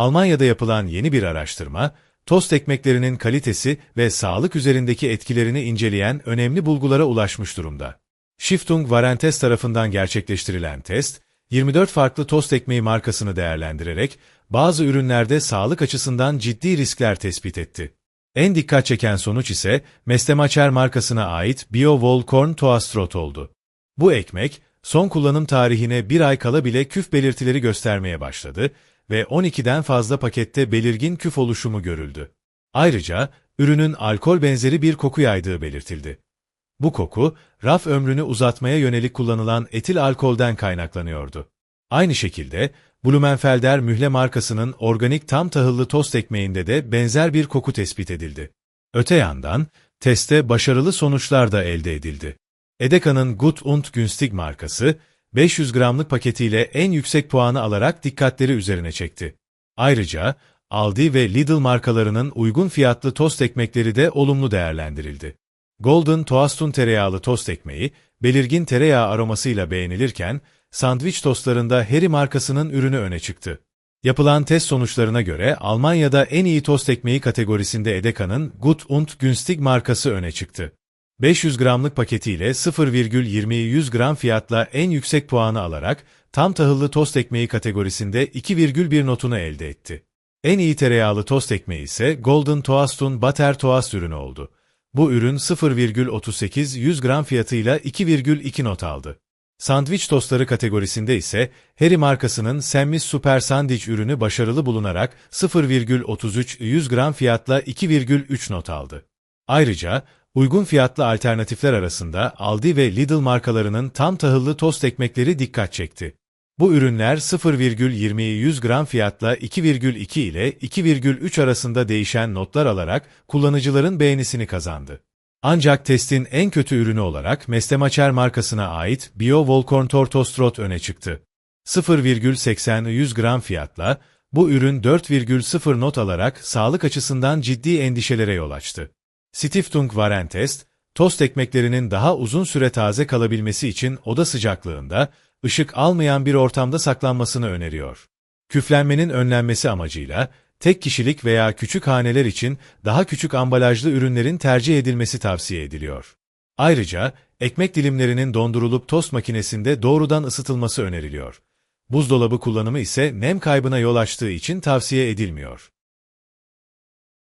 Almanya'da yapılan yeni bir araştırma, tost ekmeklerinin kalitesi ve sağlık üzerindeki etkilerini inceleyen önemli bulgulara ulaşmış durumda. Stiftung Warentest tarafından gerçekleştirilen test, 24 farklı tost ekmeği markasını değerlendirerek bazı ürünlerde sağlık açısından ciddi riskler tespit etti. En dikkat çeken sonuç ise Mestemacher markasına ait Bio Volkorn Toastrot oldu. Bu ekmek, son kullanım tarihine bir ay kala bile küf belirtileri göstermeye başladı ve 12'den fazla pakette belirgin küf oluşumu görüldü. Ayrıca, ürünün alkol benzeri bir koku yaydığı belirtildi. Bu koku, raf ömrünü uzatmaya yönelik kullanılan etil alkolden kaynaklanıyordu. Aynı şekilde, Blumenfelder Mühle markasının organik tam tahıllı tost ekmeğinde de benzer bir koku tespit edildi. Öte yandan, testte başarılı sonuçlar da elde edildi. Edeka'nın Gut und Günstig markası, 500 gramlık paketiyle en yüksek puanı alarak dikkatleri üzerine çekti. Ayrıca, Aldi ve Lidl markalarının uygun fiyatlı tost ekmekleri de olumlu değerlendirildi. Golden Toast'un tereyağlı tost ekmeği, belirgin tereyağı aromasıyla beğenilirken, sandviç tostlarında Harry markasının ürünü öne çıktı. Yapılan test sonuçlarına göre Almanya'da en iyi tost ekmeği kategorisinde Edeka'nın Gut und Günstig markası öne çıktı. 500 gramlık paketiyle 0,20-100 gram fiyatla en yüksek puanı alarak tam tahıllı tost ekmeği kategorisinde 2,1 notunu elde etti. En iyi tereyağlı tost ekmeği ise Golden Toast'un Butter Toast ürünü oldu. Bu ürün 0,38-100 gram fiyatıyla 2,2 not aldı. Sandviç tostları kategorisinde ise Harry markasının Sammis Super Sandwich ürünü başarılı bulunarak 0,33-100 gram fiyatla 2,3 not aldı. Ayrıca, uygun fiyatlı alternatifler arasında Aldi ve Lidl markalarının tam tahıllı tost ekmekleri dikkat çekti. Bu ürünler 0,20-100 gram fiyatla 2,2 ile 2,3 arasında değişen notlar alarak kullanıcıların beğenisini kazandı. Ancak testin en kötü ürünü olarak Mestemacher markasına ait Bio Volkorn Tortostrot öne çıktı. 0,80-100 gram fiyatla bu ürün 4,0 not alarak sağlık açısından ciddi endişelere yol açtı. Stiftung Warentest, tost ekmeklerinin daha uzun süre taze kalabilmesi için oda sıcaklığında, ışık almayan bir ortamda saklanmasını öneriyor. Küflenmenin önlenmesi amacıyla, tek kişilik veya küçük haneler için daha küçük ambalajlı ürünlerin tercih edilmesi tavsiye ediliyor. Ayrıca, ekmek dilimlerinin dondurulup tost makinesinde doğrudan ısıtılması öneriliyor. Buzdolabı kullanımı ise nem kaybına yol açtığı için tavsiye edilmiyor.